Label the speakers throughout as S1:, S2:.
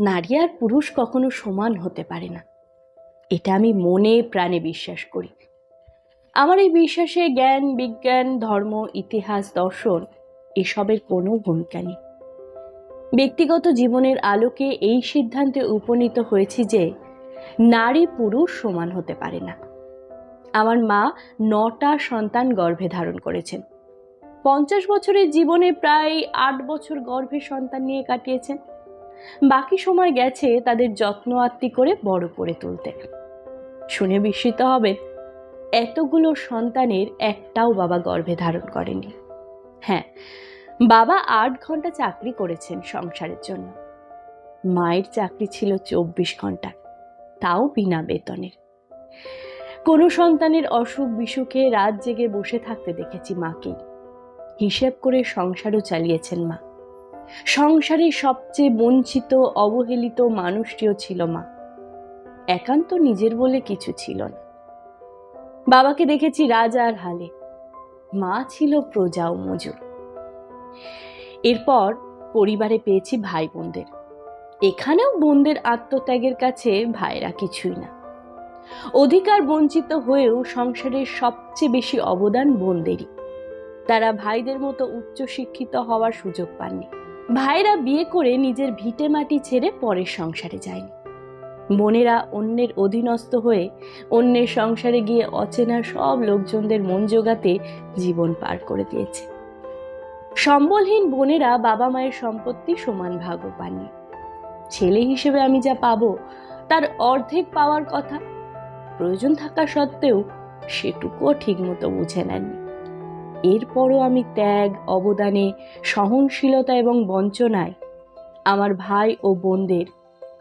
S1: নারী আর পুরুষ কখনো সমান হতে পারে না। এটা আমি মনে প্রাণে বিশ্বাস করি। আমার এই বিশ্বাসে জ্ঞান, বিজ্ঞান, ধর্ম, ইতিহাস, দর্শন এসবের কোনো ভূমিকা নেই। ব্যক্তিগত জীবনের আলোকে এই সিদ্ধান্তে উপনীত হয়েছি যে নারী পুরুষ সমান হতে পারে না। আমার মা নটা সন্তান গর্ভে ধারণ করেছেন। পঞ্চাশ বছরের জীবনে প্রায় আট বছর গর্ভে সন্তান নিয়ে কাটিয়েছেন। বাকি সময় গেছে তাদের যত্ন আত্মি করে বড় করে তুলতে। শুনে বিস্মিত হবেন এতগুলো সন্তানের একটাও বাবা গর্ভে ধারণ করেনি। হ্যাঁ বাবা আট ঘণ্টা চাকরি করেছেন সংসারের জন্য। মায়ের চাকরি ছিল চব্বিশ ঘণ্টা, তাও বিনা বেতনের। কোনো সন্তানের অসুখ বিসুখে রাত জেগে বসে থাকতে দেখেছি মাকেই হিসেব করে সংসারও চালিয়েছেন মা। সংসারে সবচেয়ে বঞ্চিত, অবহেলিত মানুষটিও ছিল মা। একান্ত নিজের বলে কিছু ছিল না। বাবাকে দেখেছি রাজার হালে। মা ছিল প্রজা ও মজুর। এরপর পরিবারে পেয়েছি ভাই বোনদের এখানেও বোনদের আত্মত্যাগের কাছে ভাইরা কিছুই না। অধিকার বঞ্চিত হয়েও সংসারের সবচেয়ে বেশি অবদান বোনদেরই। তারা ভাইদের মতো উচ্চশিক্ষিত হওয়ার সুযোগ পাননি। ভাইরা বিয়ে করে নিজের ভিটে মাটি ছেড়ে পরের সংসারে যায়নি বোনেরা অন্যের অধীনস্থ হয়ে অন্যের সংসারে গিয়ে অচেনা সব লোকজনদের মন জোগাতে জীবন পার করে দিয়েছে। সম্বলহীন বোনেরা বাবা মায়ের সম্পত্তি সমান ভাগও পাননি। ছেলে হিসেবে আমি যা পাবো, তার অর্ধেক পাওয়ার কথা প্রয়োজন থাকা সত্ত্বেও সেটুকুও ঠিকমতো বুঝে নেননি। এরপরও আমি ত্যাগ, অবদানে, সহনশীলতা এবং বঞ্চনায় আমার ভাই ও বোনদের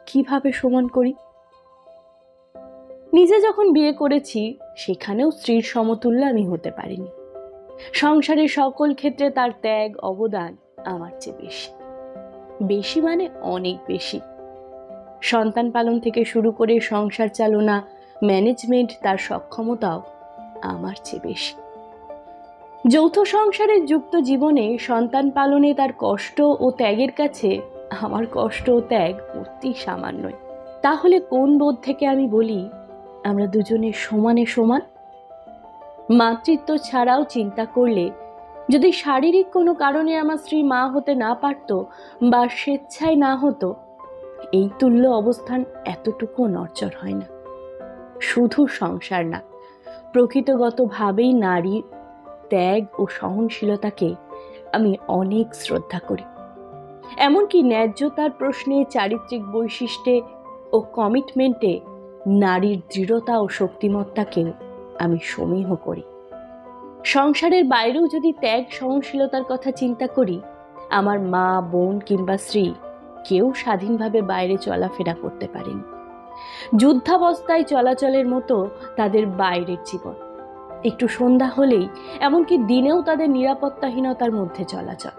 S1: কীভাবে সমান করি? নিজে যখন বিয়ে করেছি, সেখানেও স্ত্রীর সমতুল্য আমি হতে পারিনি। সংসারের সকল ক্ষেত্রে তার ত্যাগ, অবদান আমার চেয়ে বেশি। বেশি মানে অনেক বেশি। সন্তান পালন থেকে শুরু করে সংসার চালনা, ম্যানেজমেন্ট তার সক্ষমতাও আমার চেয়ে বেশি। যৌথ সংসারে যুক্ত জীবনে সন্তান পালনে তার কষ্ট ও ত্যাগের কাছে আমার কষ্ট ও ত্যাগ অতি সামান্যই। তাহলে কোন বোধ থেকে আমি বলি, আমরা দুজনে সমানে সমান? মাতৃত্ব ছাড়াও চিন্তা করলে, যদি শারীরিক কোনো কারণে আমার স্ত্রী মা হতে না পারত বা স্বেচ্ছায় না হতো, এই তুল্য অবস্থান এতটুকু নড়চড় হয় না। শুধু সংসার না, প্রকৃতগতভাবেই নারীর ত্যাগ ও সহনশীলতাকে আমি অনেক শ্রদ্ধা করি। এমনকি ন্যায্যতার প্রশ্নে চারিত্রিক বৈশিষ্ট্যে ও কমিটমেন্টে নারীর দৃঢ়তা ও শক্তিমত্তাকেও আমি সমীহ করি। সংসারের বাইরেও যদি ত্যাগ, সহনশীলতার কথা চিন্তা করি, আমার মা, বোন কিংবা স্ত্রী কেউ স্বাধীনভাবে বাইরে চলাফেরা করতে পারেনি। যুদ্ধাবস্থায় চলাচলের মতো তাদের বাইরের জীবন। একটু সন্ধ্যা হলেই, এমনকি দিনেও তাদের নিরাপত্তাহীনতার মধ্যে চলাচল।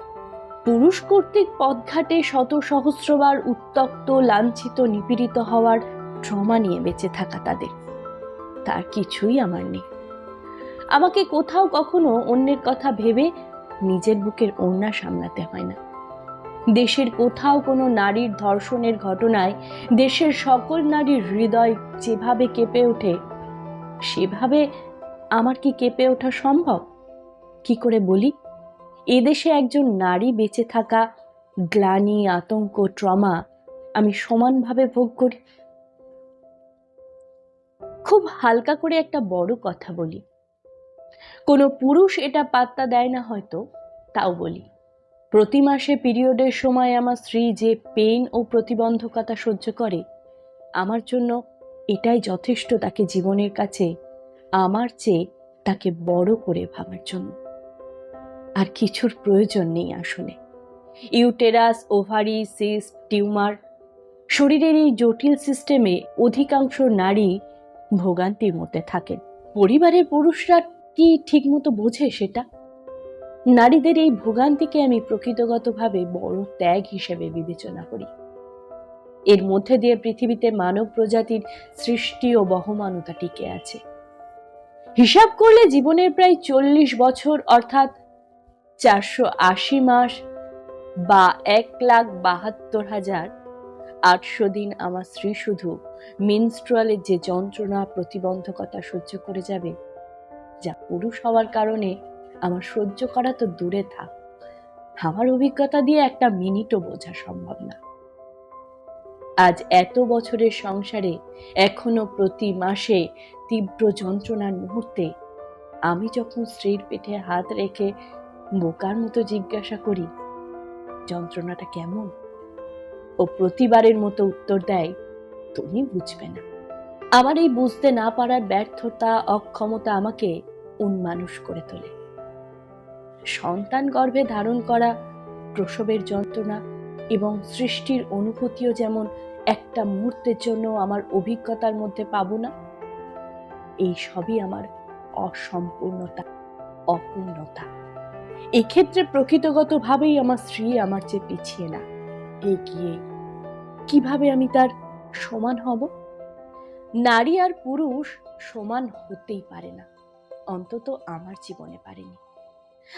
S1: পুরুষ কর্তৃক পথঘাটে শত সহস্রবার উত্তক্ত লাঞ্ছিত, নিপীড়িত হওয়ার ট্রমা নিয়ে বেঁচে থাকা তাদের। তার কিছুই আমার নেই। আমাকে কোথাও কখনো অন্যের কথা ভেবে নিজের বুকের ওড়না সামলাতে হয় না। দেশের কোথাও কোনো নারীর ধর্ষণের ঘটনায়, দেশের সকল নারীর হৃদয় যেভাবে কেঁপে ওঠে, সেভাবে আমার কি কেঁপে ওঠা সম্ভব? কি করে বলি? এদেশে একজন নারী বেঁচে থাকা গ্লানি আতঙ্ক, ট্রমা আমি সমানভাবে ভোগ করি। খুব হালকা করে একটা বড় কথা বলি। কোনো পুরুষ এটা পাত্তা দেয় না হয়তো, তাও বলি। প্রতি মাসে পিরিয়ডের সময় আমার স্ত্রী যে পেন ও প্রতিবন্ধকতা সহ্য করে, আমার জন্য এটাই যথেষ্ট তাকে জীবনের কাছে, আমার চেয়ে তাকে বড় করে ভাবার জন্য। আর কিছুর প্রয়োজন নেই আসলে। ইউটেরাস, ওভারি, সিস্ট, টিউমার, শরীরের এই জটিল সিস্টেমে অধিকাংশ নারী ভোগান্তির মধ্যে থাকেন। পরিবারের পুরুষরা কি ঠিকমতো বোঝে সেটা? নারীদের এই ভোগান্তিকে আমি প্রকৃতগতভাবে বড় ত্যাগ হিসেবে বিবেচনা করি। এর মধ্যে দিয়ে পৃথিবীতে মানব প্রজাতির সৃষ্টি ও বহমানতা টিকে আছে। হিসাব করলে জীবনের প্রায় চল্লিশ বছর, অর্থাৎ চারশো আশি মাস বা এক লাখ বাহাত্তর হাজার আটশো দিন আমার স্ত্রী শুধু মিনস্ট্রুয়ালের যে যন্ত্রণা, প্রতিবন্ধকতা সহ্য করে যাবে, যা পুরুষ হওয়ার কারণে আমার সহ্য করা তো দূরে থাক। আমার অভিজ্ঞতা দিয়ে একটা মিনিটও বোঝা সম্ভব না। আজ এত বছরের সংসারে, এখনও প্রতি মাসে তীব্র যন্ত্রণার মুহূর্তে আমি যখন স্ত্রীর পেটে হাত রেখে বোকার মতো জিজ্ঞাসা করি, যন্ত্রণাটা কেমন? ও প্রতিবারের মতো উত্তর দেয়, তুমি বুঝবে না। আমার এই বুঝতে না পারার ব্যর্থতা, অক্ষমতা আমাকে উন্মানুষ করে তোলে। সন্তান গর্ভে ধারণ করা প্রসবের যন্ত্রণা এবং সৃষ্টির অনুভূতিও যেমন একটা মুহূর্তের জন্য আমার অভিজ্ঞতার মধ্যে পাব না, এই সবই আমার অসম্পূর্ণতা, অপূর্ণতা। এক্ষেত্রে প্রকৃতগতভাবেই আমার স্ত্রী আমার চেয়ে পিছিয়ে না, এগিয়ে। কীভাবে আমি তার সমান হব? নারী আর পুরুষ সমান হতেই পারে না, অন্তত আমার জীবনে পারেনি।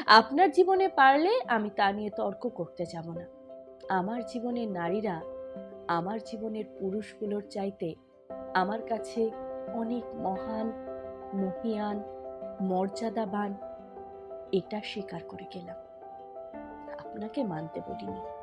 S1: আপনার জীবনে পারলে আমি তা নিয়ে তর্ক করতে যাব না। আমার জীবনের নারীরা আমার জীবনের পুরুষগুলোর চাইতে আমার কাছে অনেক মহান, মহিয়ান, মর্যাদাবান, এটা স্বীকার করে গেলাম। আপনাকে মানতে বলিনি।